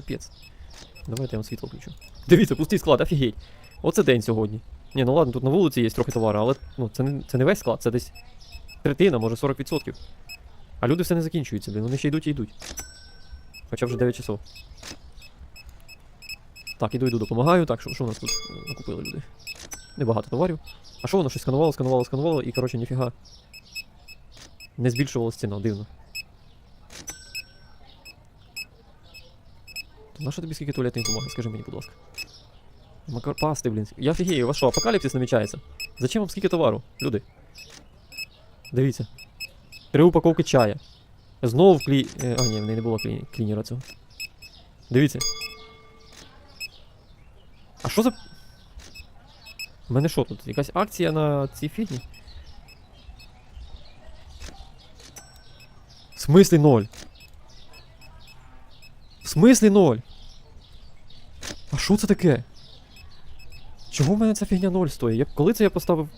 Капець. Давайте я вам світло включу. Дивіться, пустий склад, офігеть. Оце день сьогодні. Ні, ну ладно, тут на вулиці є трохи товару, але ну, це, не, це не весь склад, це десь третина, може 40%. А люди все не закінчуються, блін, вони ще йдуть і йдуть. Хоча вже 9 часов. Так, іду, йду, допомагаю. Так, що, що у нас тут е, накупили люди? Небагато товарів. А що воно щось сканувало, сканувало, сканувало, і, коротше, ніфіга. Не збільшувалась ціна, дивно. На що тобі скільки туалетної бумаги, скажи мені, будь ласка. Макар пасти, блін. Я офігею, у вас що, апокаліпсис намічається? Зачем вам скільки товару, люди? Дивіться. Три упаковки чая. Знову в клі... е, А, ні, в неї не було клі... клінера цього. Дивіться. А що за. У мене що тут? Якась акція на цій фігні? В смислі ноль? В смислі ноль? А що це таке? Чого в мене ця фігня ноль стоїть? Я... Коли це я поставив.